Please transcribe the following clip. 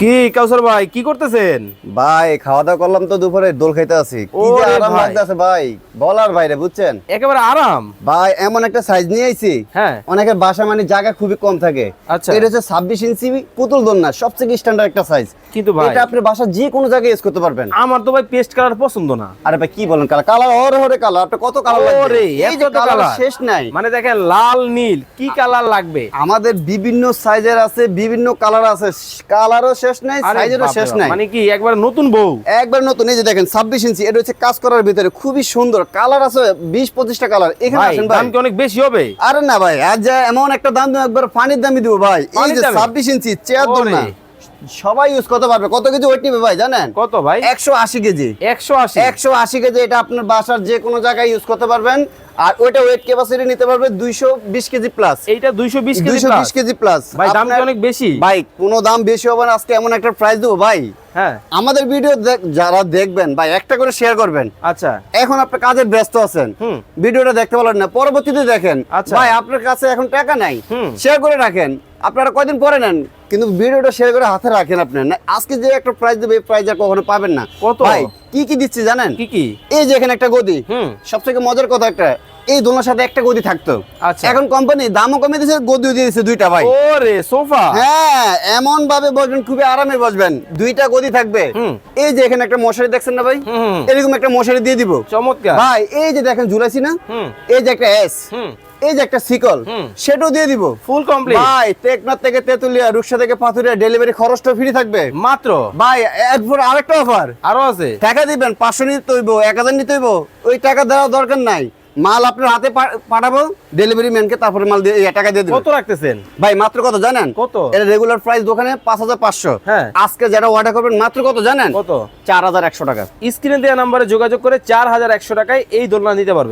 কি কাউসার ভাই কি করতেছেন? ভাই খাওয়া দাওয়া করলাম তো দুপুরে দোল খাইতে আছি কি যে আরাম। লাগতেছে ভাই বলার বাইরে বুঝছেন? একেবারে আরাম? ভাই এমন একটা সাইজ নিয়ে আইছি। হ্যাঁ। অনেকের বাসা মানে জায়গা খুবই কম থাকে। আচ্ছা। এটা হচ্ছে ছাব্বিশ ইঞ্চি পুতুল দোল না সবচেয়ে স্ট্যান্ডার্ড একটা সাইজ কিন্তু ভাই এটা আপনি বাসা যে কোনো জায়গায় ইউজ করতে পারবেন। আমার তো ভাই পেস্ট কালার পছন্দ না। আরে ভাই কি বলেন কালার কালার ওরে ওরে কালার আপনি কত কালার লাগবে? ওরে, এই যে কালার শেষ নাই। মানে দেখেন লাল নীল কি কালার লাগবে? আমাদের বিভিন্ন সাইজের আছে বিভিন্ন কালার আছে। কালারও শেষ নাই সাইজেরও শেষ নাই। মানে কি একবার নতুন বউ? একবার নতুন এই যে দেখেন ছাব্বিশ ইঞ্চি এটা হচ্ছে কাজ করার ভিতরে খুবই সুন্দর। কালার আছে বিশ পঁচিশটা কালার এখানে ভাই দাম কি অনেক বেশি হবে? আরে না ভাই আজ এমন একটা দাম একবার পানির দামই দিব ভাই। এই যে দামে? ছাব্বিশ ইঞ্চি চেয়ার দোল ওরে। না সবাই ইউজ করতে পারবে কত কেজি ওয়েট নিবে ভাই জানেন? কত ভাই? একশো আশি কেজি। একশো আশি? একশো আশি কেজি এটা আপনার বাসার যে কোনো জায়গায় ইউজ করতে পারবেন। আর ওইটা ওয়েট ক্যাপাসিটি নিতে পারবে দুইশো বিশ কেজি প্লাস এইটা দুইশো বিশ কেজি দুইশো plus। বিশ কেজি প্লাস ভাই দাম কি অনেক বেশি? ভাই কোনো দাম বেশি হবে না আজকে এমন একটা প্রাইস দেবো ভাই। হ্যাঁ। আমাদের ভিডিও যারা দেখবেন ভাই একটা করে শেয়ার করবেন। আচ্ছা। এখন আপনি কাজে ব্যস্ত আছেন। ভিডিওটা দেখতে পারলেন না পরবর্তীতে দেখেন। আচ্ছা। ভাই আপনার কাছে এখন টাকা নাই। শেয়ার করে রাখেন। আপনারা কয়দিন পরে নেন? কিন্তু ভিডিওটা শেয়ার করে হাতে রাখেন আপনি। না আজকে যে একটা প্রাইস দেবে এই প্রাইস আর কখনো পাবেন না। কত? ভাই কি কি দিচ্ছি জানেন? কি কি? এই যে এখানে একটা গদি। হুম। সবথেকে মজার কথা একটা এই দোলনার সাথে একটা গদি থাকতো। আচ্ছা। এখন কোম্পানি দামও কমে দিয়েছে গদিও দিয়ে দিয়েছে দুইটা ভাই। ওরে সোফা? হ্যাঁ এমন ভাবে বসবেন খুবই আরামে বসবেন। দুইটা গদি থাকবে। এই যে এখানে একটা মশারি দেখছেন না ভাই? এরকম একটা মশারি দিয়ে দিব। চমৎকার। ভাই এই যে দেখেন ঝুলাইছি না? এই যে একটা এস এই যে একটা সিকল। সেটাও দিয়ে দিব। ফুল কমপ্লিট ভাই টেকনাথ থেকে তেতুলিয়া রুকসা থেকে পাথুরিয়া ডেলিভারি খরচটা ফ্রি থাকবে। মাত্র? ভাই এরপর আরেকটা অফার আরও আছে? টাকা দিবেন পাঁচশো নিতে হইব এক হাজার নিতে হইব ওই টাকা দেওয়ার দরকার নাই। মাল আপনার হাতে পাঠাবো ডেলিভারি ম্যানকে তারপরে মাল দিয়ে এই টাকা দিয়ে দিবেন কত রাখতেছেন? ভাই মাত্র কত জানেন? কত? এর রেগুলার প্রাইস দোকানে পাঁচ হাজার পাঁচশো। হ্যাঁ। আজকে যারা অর্ডার করবেন মাত্র কত জানেন? কত? চার হাজার একশো টাকা। স্ক্রিনে দেওয়া নাম্বারে যোগাযোগ করে চার হাজার একশো টাকায় এই দোলনা নিতে পারবে